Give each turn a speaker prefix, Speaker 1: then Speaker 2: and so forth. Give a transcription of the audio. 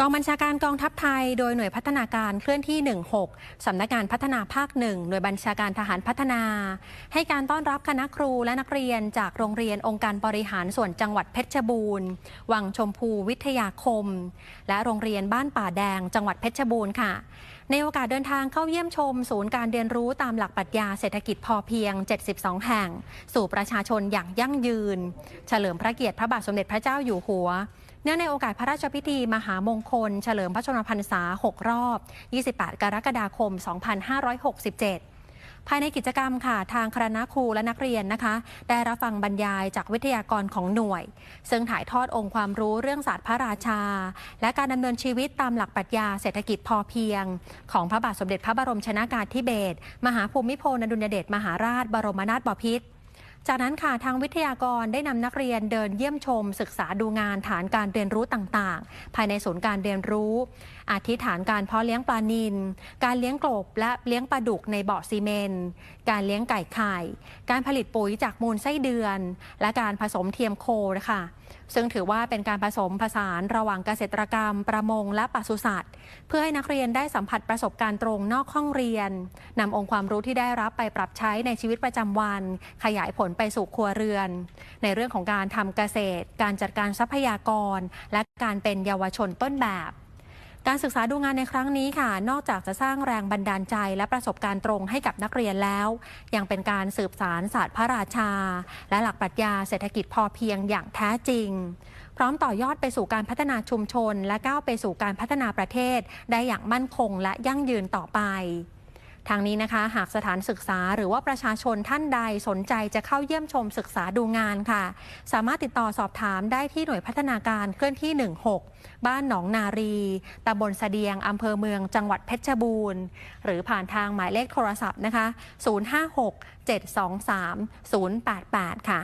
Speaker 1: กองบัญชาการกองทัพไทย โดยหน่วยพัฒนาการเคลื่อนที่ 16 สำนักงานพัฒนาภาคหนึ่งหน่วยบัญชาการทหารพัฒนา ให้การต้อนรับคณะครูและนักเรียนจากโรงเรียนองค์การบริหารส่วนจังหวัดเพชรบูรณ์ วังชมพูวิทยาคม และโรงเรียนบ้านป่าแดง จังหวัดเพชรบูรณ์ค่ะ ในโอกาสเดินทางเข้าเยี่ยมชม ศูนย์การเรียนรู้ตามหลักปรัชญาเศรษฐกิจพอเพียง 72 แห่ง สู่ประชาชนอย่างยั่งยืน เฉลิมพระเกียรติพระบาทสมเด็จพระเจ้าอยู่หัว เนื่องในโอกาสพระราชพิธีมหามงคล เฉลิมพระชนมพรรษา 6 รอบ 28 กรกฎาคม 2567ภายในกิจกรรมค่ะทางคณะครูและนักเรียนนะคะ ได้รับฟังบรรยายจากวิทยากรของหน่วย ซึ่งถ่ายทอดองค์ความรู้เรื่องศาสตร์พระราชา และการดำเนินชีวิตตามหลักปรัชญาเศรษฐกิจพอเพียง ของพระบาทสมเด็จพระบรมชนากาธิเบศรมหาภูมิพลอดุลยเดชมหาราชบรมนาถบพิตร จากนั้นค่ะทางวิทยากรได้นำนักเรียนเดินเยี่ยมชม ศึกษาดูงานฐานการเรียนรู้ต่างๆ ภายในศูนย์การเรียนรู้ อาทิฐานการเพาะเลี้ยงปลานิลการเลี้ยงกบและเลี้ยงปลาดุกในบ่อซีเมนการเลี้ยงไก่ไข่ การผลิตปุ๋ยจากมูลไส้เดือน และการผสมเทียมโคนะคะซึ่งถือว่าเป็นการผสมผสานระหว่างเกษตรกรรม ประมง และปศุสัตว์ เพื่อให้นักเรียนได้สัมผัสประสบการณ์ตรงนอกห้องเรียนนำองค์ความรู้ที่ได้รับไปปรับใช้ในชีวิตประจำวัน ขยายผลไปสู่ครัวเรือน ในเรื่องของการทำเกษตร การจัดการทรัพยากร และการเป็นเยาวชนต้นแบบการศึกษาดูงานในครั้งนี้ค่ะ นอกจากจะสร้างแรงบันดาลใจและประสบการณ์ตรงให้กับนักเรียนแล้ว ยังเป็นการสืบสารศาสตร์พระราชา และหลักปรัชญาเศรษฐกิจพอเพียงอย่างแท้จริง พร้อมต่อยอดไปสู่การพัฒนาชุมชน และก้าวไปสู่การพัฒนาประเทศ ได้อย่างมั่นคงและยั่งยืนต่อไป ทางนี้นะคะ หากสถานศึกษาหรือว่าประชาชนท่านใดสนใจจะเข้าเยี่ยมชมศึกษาดูงานค่ะ สามารถติดต่อสอบถามได้ที่หน่วยพัฒนาการเคลื่อนที่ 16 บ้านหนองนารีตำบลเสดียงอำเภอเมืองจังหวัดเพชรบูรณ์ หรือผ่านทางหมายเลขโทรศัพท์นะคะ 056 723 088 ค่ะ